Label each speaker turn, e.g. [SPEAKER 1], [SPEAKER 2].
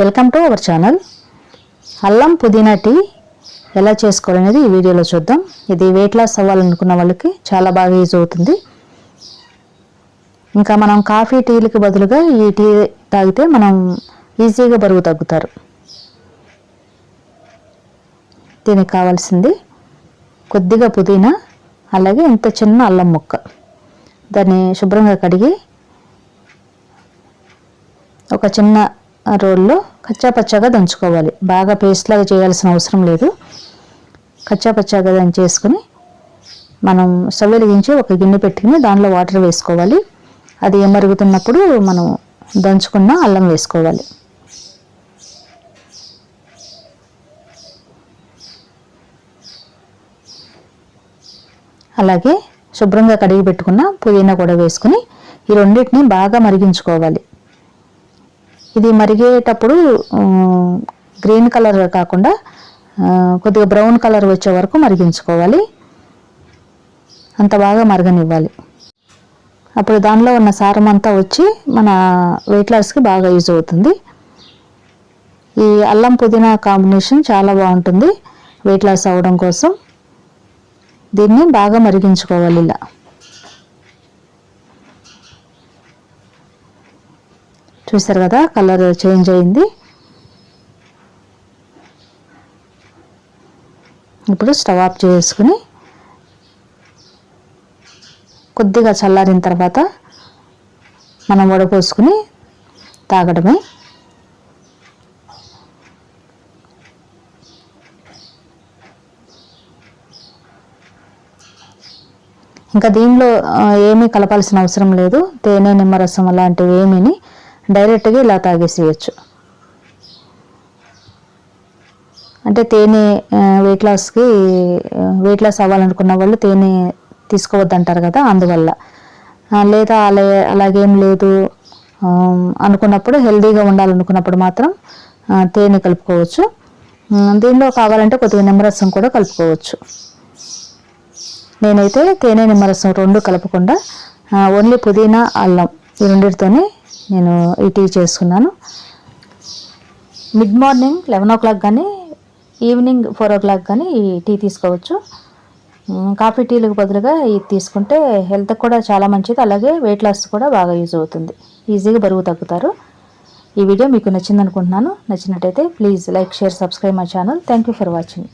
[SPEAKER 1] Welcome to our channel అల్లం పుదీనా tea ఎలా చేసుకోవాలనేది ఈ వీడియోలో చూద్దాం. ఇది వెయిట్ లాస్ అవ్వాలనుకున్న వాళ్ళకి చాలా బాగా యూజ్ అవుతుంది. ఇంకా మనం కాఫీ టీలకి బదులుగా ఈ టీ తాగితే మనం ఈజీగా బరువు తగ్గుతారు. దీనికి కావాల్సింది కొద్దిగా పుదీనా అలాగే ఇంత చిన్న అల్లం ముక్క. దాన్ని శుభ్రంగా కడిగి ఒక చిన్న రోల్లో కచ్చాపచ్చాగా దంచుకోవాలి. బాగా పేస్ట్ లాగా చేయాల్సిన అవసరం లేదు. కచ్చాపచ్చాగా దంచేసుకుని మనం స్టవ్ వెలిగించి ఒక గిన్నె పెట్టుకుని దానిలో వాటర్ వేసుకోవాలి. అది మరుగుతున్నప్పుడు మనం దంచుకున్న అల్లం వేసుకోవాలి. అలాగే శుభ్రంగా కడిగి పెట్టుకున్న పుదీనా కూడా వేసుకుని ఈ రెండింటిని బాగా మరిగించుకోవాలి. ఇది మరిగేటప్పుడు గ్రీన్ కలర్ కాకుండా కొద్దిగా బ్రౌన్ కలర్ వచ్చే వరకు మరిగించుకోవాలి. అంత బాగా మరగనివ్వాలి. అప్పుడు దానిలో ఉన్న సారం అంతా వచ్చి మన వెయిట్ లాస్కి బాగా యూజ్ అవుతుంది. ఈ అల్లం పుదీనా కాంబినేషన్ చాలా బాగుంటుంది వెయిట్ లాస్ అవ్వడం కోసం. దీన్ని బాగా మరిగించుకోవాలి ఇలా. చూసారు కదా కలర్ చేంజ్ అయింది. ఇప్పుడు స్టవ్ ఆఫ్ చేసుకుని కొద్దిగా చల్లారిన తర్వాత మనం వడపోసుకుని తాగడమే. ఇంకా దీనిలో ఏమీ కలపాల్సిన అవసరం లేదు. తేనె నిమ్మరసం అలాంటివి ఏమీని డైరెక్ట్గా ఇలా తాగేసేయచ్చు. అంటే తేనె వెయిట్ లాస్కి వెయిట్ లాస్ అవ్వాలనుకున్న వాళ్ళు తేనె తీసుకోవద్దంటారు కదా అందువల్ల. లేదా అలా అలాగేం లేదు అనుకున్నప్పుడు హెల్దీగా ఉండాలనుకున్నప్పుడు మాత్రం తేనె కలుపుకోవచ్చు. దీనిలో కావాలంటే కొద్దిగా నిమ్మరసం కూడా కలుపుకోవచ్చు. నేనైతే తేనె నిమ్మరసం రెండు కలపకుండా ఓన్లీ పుదీనా అల్లం ఈ రెండింటితోనే నేను ఈ టీ చేసుకున్నాను. Mid morning eleven o'clock కానీ ఈవినింగ్ ఫోర్ ఓ క్లాక్ కానీ ఈ టీ తీసుకోవచ్చు. కాఫీ టీలకు బదులుగా ఇది తీసుకుంటే హెల్త్ కూడా చాలా మంచిది. అలాగే వెయిట్ లాస్ కూడా బాగా యూజ్ అవుతుంది. ఈజీగా బరువు తగ్గుతారు. ఈ వీడియో మీకు నచ్చింది అనుకుంటున్నాను నచ్చినట్టయితే please like share subscribe my channel. Thank you for watching.